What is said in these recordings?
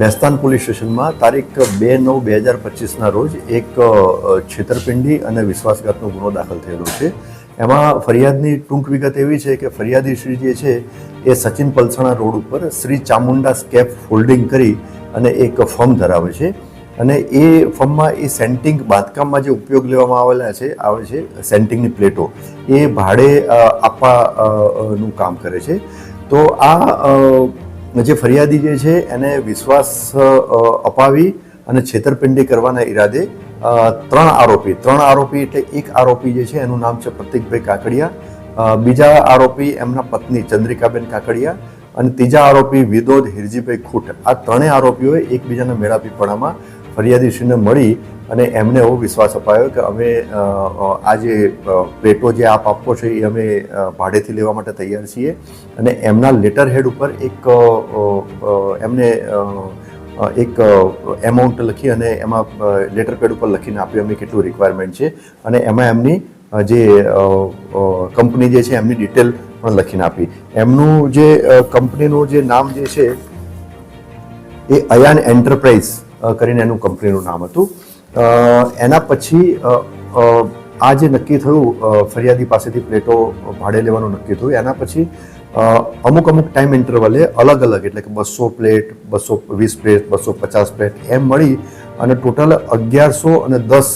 Bestan police સ્ટેશનમાં તારીખ બે નવ બે હજાર પચીસના રોજ એક છેતરપિંડી અને વિશ્વાસઘાતનો ગુનો દાખલ થયેલો છે. એમાં ફરિયાદની ટૂંક વિગત એવી છે કે ફરિયાદી શ્રી જે છે એ સચિન પલસાણા રોડ ઉપર શ્રી ચામુંડા સ્કેપ ફોલ્ડિંગ કરી અને એક ફર્મ ધરાવે છે. અને એ ફર્મમાં એ સેન્ટિંગ બાંધકામમાં જે ઉપયોગ લેવામાં આવેલા છે, આવે છે, સેન્ટિંગની પ્લેટો, એ ભાડે આપવાનું કામ કરે છે. તો આ જે ફરિયાદી જે છે, એને વિશ્વાસ અપાવી અને છેતરપિંડી કરવાના ઈરાદે ત્રણ આરોપી ત્રણ આરોપી એટલે એક આરોપી જે છે, એનું નામ છે પ્રતિકભાઈ કાકડિયા. બીજા આરોપી એમના પત્ની ચંદ્રિકાબેન કાકડિયા અને ત્રીજા આરોપી વિદોદ હિરજીભાઈ ખૂટ. આ ત્રણેય આરોપીઓએ એકબીજાના મેળાપીપણામાં ફરિયાદીશ્રીને મળી અને એમને એવો વિશ્વાસ અપાયો કે અમે આ જે પેટો જે આપ આપવો છે એ અમે ભાડેથી લેવા માટે તૈયાર છીએ. અને એમના લેટર હેડ ઉપર એક એમને એક એમાઉન્ટ લખી અને એમાં લેટર પેડ ઉપર લખીને આપ્યું. અમે કેટલું રિક્વાયરમેન્ટ છે. અને એમાં એમની જે કંપની જે છે એમની ડિટેલ પણ લખીને આપી. એમનું જે કંપનીનું જે નામ જે છે એ અયાન એન્ટરપ્રાઇઝ કરીને એનું કંપનીનું નામ હતું. એના પછી આ જે નક્કી થયું ફરિયાદી પાસેથી પ્લેટો ભાડે લેવાનું નક્કી થયું, એના પછી અમુક અમુક ટાઈમ ઇન્ટરવલે અલગ અલગ, એટલે કે બસો પ્લેટ, બસો વીસ પ્લેટ, બસો પચાસ પ્લેટ એમ મળી અને ટોટલ અગિયારસો અને દસ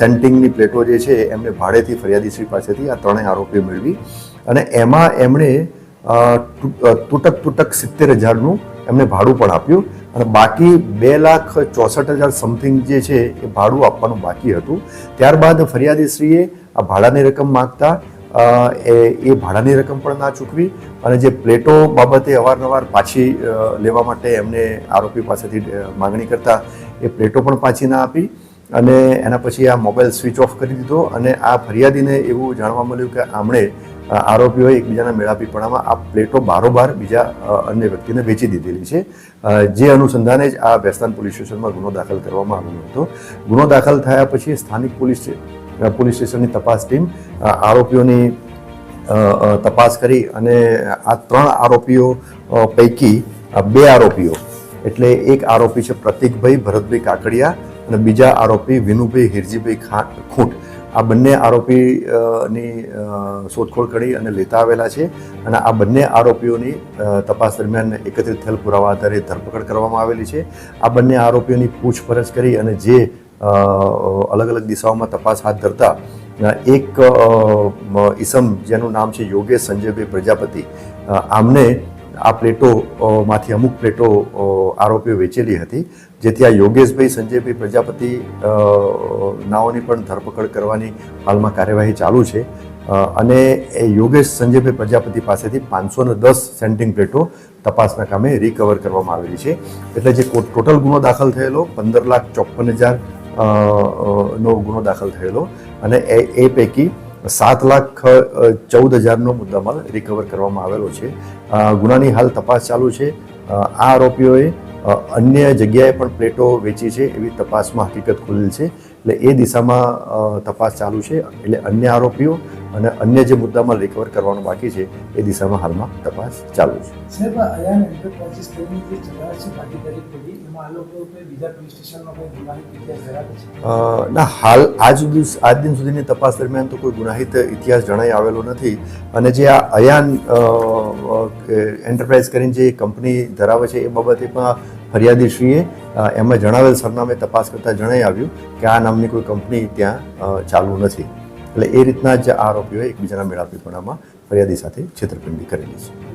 સેન્ટિંગની પ્લેટો જે છે એમને ભાડેથી ફરિયાદીશ્રી પાસેથી આ ત્રણેય આરોપીઓ મેળવી. અને એમાં એમણે તૂટક તૂટક સિત્તેર હજારનું એમને ભાડું પણ આપ્યું. અને બાકી બે લાખ ચોસઠ હજાર સમથિંગ જે છે એ ભાડું આપવાનું બાકી હતું. ત્યારબાદ ફરિયાદીશ્રીએ આ ભાડાની રકમ માગતા એ એ ભાડાની રકમ પણ ના ચૂકવી અને જે પ્લેટો બાબતે અવારનવાર પાછી લેવા માટે એમને આરોપી પાસેથી માગણી કરતા એ પ્લેટો પણ પાછી ના આપી અને એના પછી આ મોબાઈલ સ્વિચ ઓફ કરી દીધો અને આ ફરિયાદીને એવું જાણવા મળ્યું કે આમણે આરોપીઓએ એકબીજાના મેળાપીપણામાં આ પ્લેટો બારોબાર બીજા અન્ય વ્યક્તિને વેચી દીધેલી છે. જે અનુસંધાને જ આ વેસ્તાન પોલીસ સ્ટેશનમાં ગુનો દાખલ કરવામાં આવ્યો હતો. ગુનો દાખલ થયા પછી સ્થાનિક પોલીસ પોલીસ સ્ટેશનની તપાસ ટીમ આરોપીઓની તપાસ કરી અને આ ત્રણ આરોપીઓ પૈકી બે આરોપીઓ, એટલે એક આરોપી છે પ્રતિકભાઈ ભરતભાઈ કાકડિયા અને બીજા આરોપી વિનુભાઈ હિરજીભાઈ ખા, ખૂંટ. આ બંને આરોપી અ, ની અ, શોધખોળ કરી અને લેતા આવેલા છે અને આ બંને આરોપીઓની તપાસ દરમિયાન એકત્રિત થયેલ પુરાવા આધારે ધરપકડ કરવામાં આવેલી છે. આ બંને આરોપીઓની પૂછપરછ કરી અને જે અલગ અલગ દિશાઓમાં તપાસ હાથ ધરતા એક ઈસમ જેનું નામ છે યોગેશ સંજયભાઈ પ્રજાપતિ આમને આ પ્લેટોમાંથી અમુક પ્લેટો આરોપીઓ વેચેલી હતી, જેથી આ યોગેશભાઈ સંજયભાઈ પ્રજાપતિ નાઓની પણ ધરપકડ કરવાની હાલમાં કાર્યવાહી ચાલુ છે. અને એ યોગેશ સંજયભાઈ પ્રજાપતિ પાસેથી પાંચસો ને દસ સેન્ટિંગ પ્લેટો તપાસના કામે રિકવર કરવામાં આવેલી છે. એટલે જે ટોટલ ગુનો દાખલ થયેલો, પંદર લાખ ચોપન હજાર નો ગુનો દાખલ થયેલો, અને એ પૈકી સાત લાખ ચૌદ હજારનો મુદ્દામાલ રિકવર કરવામાં આવેલો છે. ગુનાની હાલ તપાસ ચાલુ છે. આ આરોપીઓએ અન્ય જગ્યાએ પણ પ્લેટો વેચી છે એવી તપાસમાં હકીકત ખુલેલ છે. એટલે એ દિશામાં તપાસ ચાલુ છે. એટલે અન્ય આરોપીઓ અને અન્ય જે મુદ્દામાં રિકવર કરવાનું બાકી છે એ દિશામાં હાલમાં તપાસ ચાલુ છે. ના હાલ આજ આજ દિન સુધીની તપાસ દરમિયાન તો કોઈ ગુનાહિત ઇતિહાસ જણાઈ આવેલો નથી. અને જે આ અયાન એન્ટરપ્રાઇઝ કરીને જે કંપની ધરાવે છે એ બાબતે પણ ફરિયાદીશ્રીએ એમાં જણાવેલ સરનામે તપાસ કરતાં જણાઈ આવ્યું કે આ નામની કોઈ કંપની ત્યાં ચાલુ નથી. એટલે એ રીતના જ આરોપીઓએ એકબીજાના મેળાપીપણામાં ફરિયાદી સાથે છેતરપિંડી કરેલી છે.